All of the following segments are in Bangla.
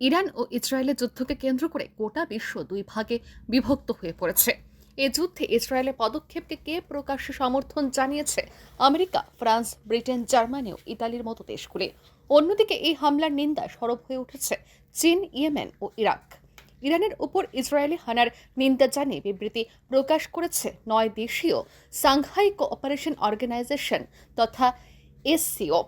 ইরান ও ইসরায়েলের যুদ্ধকে কেন্দ্র করে গোটা বিশ্ব দুই ভাগে বিভক্ত হয়ে পড়েছে। এ যুদ্ধে ইসরায়েলের পদক্ষেপকে কে প্রকাশ্যে সমর্থন জানিয়েছে? আমেরিকা, ফ্রান্স, ব্রিটেন জার্মানি ও ইতালির মতো দেশগুলি। অন্যদিকে এই হামলার নিন্দা সরব হয়ে উঠেছে চীন, ইয়েমেন ও ইরাক। ইরানের উপর ইসরায়েলি হানার নিন্দা জানিয়ে বিবৃতি প্রকাশ করেছে নয় দেশীয় সাংহাই কোঅপারেশন অর্গানাইজেশন তথা এসসিও।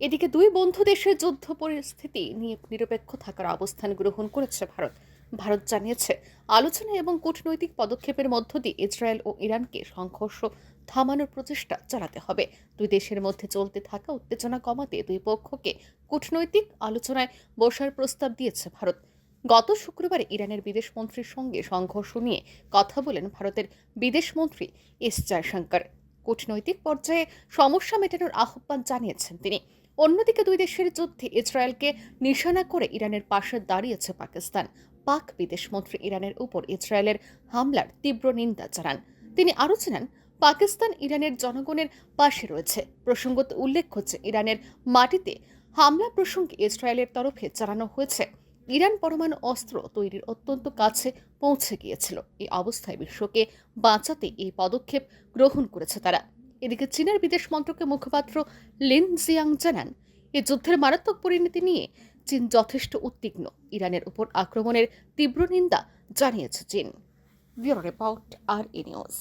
এদিকে দুই বন্ধু দেশের যুদ্ধ পরিস্থিতি নিয়ে নিরপেক্ষ থাকার অবস্থান গ্রহণ করেছে ভারত। ভারত জানিয়েছে, আলোচনা এবং কূটনৈতিক পদক্ষেপের মধ্য দিয়ে ইসরায়েল ও ইরানকে সংঘর্ষ থামানোর প্রচেষ্টা চালাতে হবে। দুই দেশের মধ্যে চলতে থাকা উত্তেজনা কমাতে দুই পক্ষকে কূটনৈতিক আলোচনায় বসার প্রস্তাব দিয়েছে ভারত। গত শুক্রবার ইরানের বিদেশমন্ত্রীর সঙ্গে সংঘর্ষ নিয়ে কথা বলেন ভারতের বিদেশমন্ত্রী এস জয়শঙ্কর। কূটনৈতিক পর্যায়ে সমস্যা মেটানোর আহ্বান জানিয়েছেন তিনি। অন্যদিকে দুই দেশের যুদ্ধে ইসরায়েলকে নিশানা করে ইরানের পাশে দাঁড়িয়েছে পাকিস্তান। পাক বিদেশমন্ত্রী ইরানের উপর ইসরায়েলের হামলার তীব্র নিন্দা জানান। তিনি আরও জানান, পাকিস্তান ইরানের জনগণের পাশে রয়েছে। প্রসঙ্গত উল্লেখ হচ্ছে ইরানের মাটিতে হামলা প্রসঙ্গে ইসরায়েলের তরফে জানানো হয়েছে, ইরান পরমাণু অস্ত্র তৈরির অত্যন্ত কাছে পৌঁছে গিয়েছিল। এই অবস্থায় বিশ্বকে বাঁচাতে এই পদক্ষেপ গ্রহণ করেছে তারা। এদিকে চীনের বিদেশ মন্ত্রকের মুখপাত্র লিন জিয়াং জানান, এ যুদ্ধের মারাত্মক পরিণতি নিয়ে চীন যথেষ্ট উদ্বিগ্ন। ইরানের উপর আক্রমণের তীব্র নিন্দা জানিয়েছে চীন। Bureau report R E news.